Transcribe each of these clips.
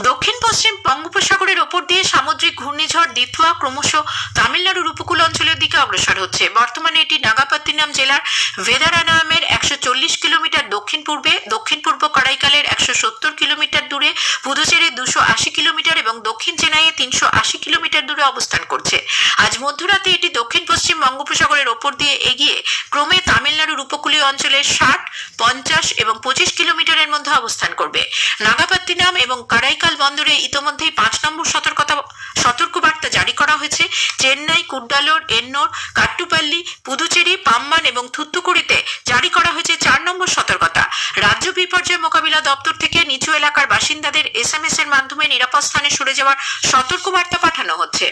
দক্ষিণ পশ্চিম বঙ্গোপসাগরের ওপর দিয়ে সামুদ্রিক ঘূর্ণিঝড় দিতুয়া ক্রমশ তামিলনাড়ুর উপকূল অঞ্চলের দিকে অগ্রসর হচ্ছে। বর্তমানে এটি নাগাপত্তিনাম জেলার ভেদারানামের একশো চল্লিশ কিলোমিটার দক্ষিণ পূর্বে, দক্ষিণ পূর্ব করাইকালের একশো সত্তর কিলোমিটার দূরে পুদুচেরির দুশো আশি কিলোমিটার এবং দক্ষিণ চেন্নাইয়ে তিনশো আশি কিলোমিটার দূরে অবস্থান করছে। আজ মধ্যরাতে এটি দক্ষিণ পশ্চিম বঙ্গোপসাগরের ওপর দিয়ে এগিয়ে ক্রমে তামিলনাড়ুর উপকূলীয় অঞ্চলের ষাট, পঞ্চাশ এবং পঁচিশ কিলোমিটারের মধ্যে অবস্থান করবে। নাগাপত্তিনাম এবং কারাইকাল বন্দরে ইতোমধ্যেই পাঁচ নম্বর সতর্কতা, সতর্কবার্তা জারি করা হয়েছে। চেন্নাই, কুড্ডালোর, এন্নোর, কাট্টুপাল্লি, পুদুচেরি পাম্বান এবং থুত্তুকুড়িতে জারি করা হয়েছে চার নম্বর সতর্কতা। রাজ্য বিপর্যয় মোকাবিলা দপ্তর থেকে নিচু এলাকার বাসিন্দাদের এসএমএস এর মাধ্যমে নিরাপদ স্থানে সরে যাওয়ার সতর্কবার্তা পাঠানো হচ্ছে।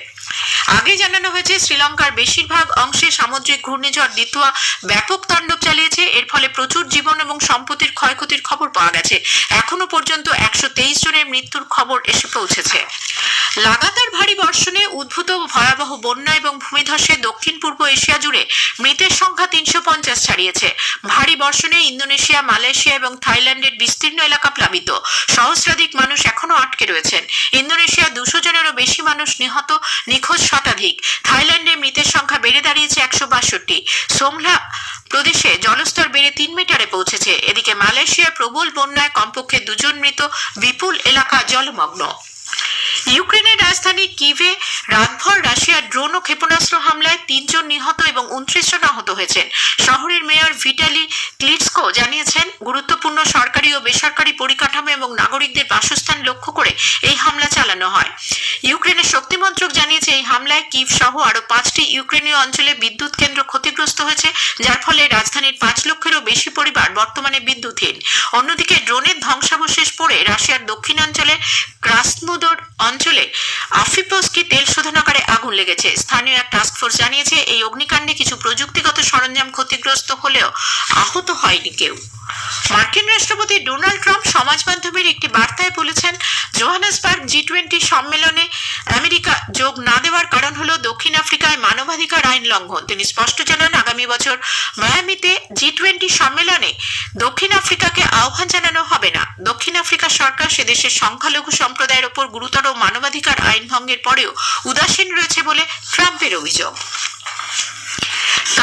আগে জানানো হয়েছে, শ্রীলঙ্কার বেশিরভাগ অংশে সামুদ্রিক ঘূর্ণিঝড় দিতুয়া ব্যাপক তাণ্ডব চালিয়েছে। এর ফলে প্রচুর জীবন এবং সম্পত্তির ক্ষয়ক্ষতির খবর পাওয়া গেছে। এখনও পর্যন্ত একশো তেইশ জনের মৃত্যুর খবর এসে পৌঁছেছে। লাগাতার ভারী বর্ষণে উদ্ভূত ভয়াবহ বন্যা এবং ভূমিধসে দক্ষিণ পূর্ব এশিয়া জুড়ে মৃতের সংখ্যা তিনশো পঞ্চাশ ছাড়িয়েছে। ভারী বর্ষণে ইন্দোনেশিয়া, মালয়েশিয়া এবং থাইল্যান্ডের বিস্তীর্ণ এলাকা প্লাবিত। সহস্রাধিক মানুষ এখনও আটকে রয়েছেন। ইন্দোনেশিয়া দুশো জনেরও বেশি মানুষ নিহত, নিখোঁজ শতাধিক। থাইল্যান্ডে মৃতের সংখ্যা বেড়ে দাঁড়িয়েছে একশো বাষট্টি। সোমলা প্রদেশে জলস্তর বেড়ে তিন মিটারে পৌঁছেছে। এদিকে মালয়েশিয়ার প্রবল বন্যায় কমপক্ষে দুজন মৃত বিপুল এলাকা জলমগ্ন। ইউক্রেনের রাজধানী কিভে রাতভর রাশিয়ার ড্রোন ও ক্ষেপণাস্ত্র হামলায় তিনজন নিহত এবং উনত্রিশ জন আহত হয়েছেন। শহরের মেয়র ভিটালি ক্লিটসকো জানিয়েছেন, গুরুত্বপূর্ণ সরকারি ও বেসরকারি পরিকাঠামো এবং নাগরিকদের বাসস্থান লক্ষ্য করে এই হামলা চালানো হয়। ইউক্রেনের শক্তিমন্ত্রক জানিয়েছে, এই হামলায় কিভ সহ আরও পাঁচটি ইউক্রেনীয় অঞ্চলে বিদ্যুৎ কেন্দ্র ক্ষতিগ্রস্ত হয়েছে, যার ফলে রাজধানীর পাঁচ লক্ষেরও বেশি পরিবার বর্তমানে বিদ্যুৎহীন। অন্যদিকে ড্রোনের ধ্বংসাবশেষ পড়ে রাশিয়ার দক্ষিণাঞ্চলে ক্রাসনোদর অঞ্চলে আফিপস্কি তেল শোধনাগারে আগুন লেগেছে। স্থানীয় এক টাস্ক ফোর্স জানিয়েছে, এই অগ্নিকাণ্ডে কিছু প্রযুক্তিগত সরঞ্জাম ক্ষতিগ্রস্ত হলেও আহত হয়নি কেউ। মার্কিন রাষ্ট্রপতি ডোনাল্ড ট্রাম্প সমাজ মাধ্যমের একটি বার্তায় বলেছেন জোহানেসবার্গ জি টোয়েন্টি সম্মেলনে আমেরিকা যোগ না দেওয়ার কারণ হলো দক্ষিণ আফ্রিকায় মানবাধিকার আইন লঙ্ঘন। তিনি স্পষ্ট জানান, আগামী বছর মায়ামিতে জি টোয়েন্টি সম্মেলনে দক্ষিণ আফ্রিকাকে আহ্বান জানানো হবে না। দক্ষিণ আফ্রিকা সরকার সে দেশের সংখ্যালঘু সম্প্রদায়ের ওপর গুরুতর মানবাধিকার আইন ভঙ্গের পরেও উদাসীন রয়েছে বলে ট্রাম্পের অভিযোগ।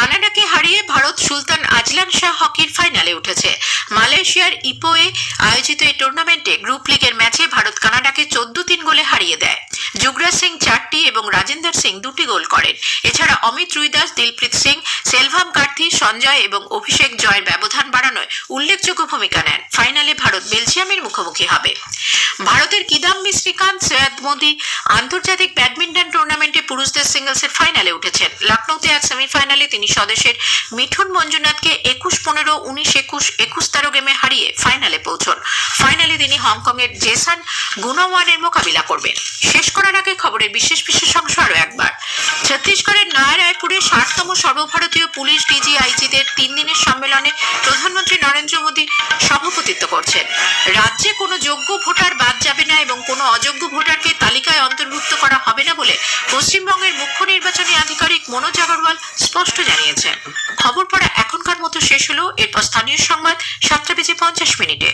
কানাডাকে হারিয়ে ভারত সুলতান আজলান শাহ হকির ফাইনালে উঠেছে। মালয়েশিয়ার ইপোয়ে আয়োজিত এই টুর্নামেন্টে গ্রুপ লিগের ম্যাচে ভারত কানাডাকে চোদ্দ তিন গোলে হারিয়ে দেয়। যুগরাজ সিং চারটি এবং রাজেন্দ্র সিং দুটি গোল করেন। এছাড়া অমিত রুইদাস, দিলপ্রীত সিং, সেলভাম কার্থি, সঞ্জয় এবং অভিষেক জয়ের ব্যবধান বাড়ানোয় উল্লেখযোগ্য ভূমিকা নেন। ফাইনালে ভারত বেলজিয়ামের মুখোমুখি হবে। ভারতের কিদাম্বি শ্রীকান্ত, সৈয়দ মোদি আন্তর্জাতিক ব্যাডমিন্টন টুর্নামেন্টে পুরুষদের সিঙ্গলসের ফাইনালে উঠেছেন লখনৌতে এক সেমিফাইনালে তিনি স্বদেশের মিঠুন মঞ্জুনাথকে একুশ পনেরো, উনিশ একুশ একুশ তেরো গেমে হারিয়ে ফাইনালে পৌঁছন। ফাইনালে তিনি হংকংয়ের জেসান গুনাওয়ানের মোকাবিলা করবেন। শেষ করার আগে খবরের বিশেষ বিশেষ অংশ আরও একবার। ছত্তিশগড়ের নয়া-রায়পুরে ষাটতম সর্বভারতীয় পুলিশ ডিজি ডিজিআইজিদের তিন দিনের সম্মেলনে প্রধানমন্ত্রী নরেন্দ্র মোদী সভাপতিত্ব করছেন। রাজ্যে কোনো যোগ্য ভোটার বাদ যাবে না এবং কোনো অযোগ্য ভোটারকে তালিকায় অন্তর্ভুক্ত করা হবে না বলে পশ্চিমবঙ্গের মুখ্য নির্বাচনী আধিকারিক মনোজ আগরওয়াল স্পষ্ট জানিয়েছেন। খবর পড়া এখনকার মতো শেষ হলো, এরপর স্থানীয় সংবাদ সাতটা বেজে পঞ্চাশ মিনিটে।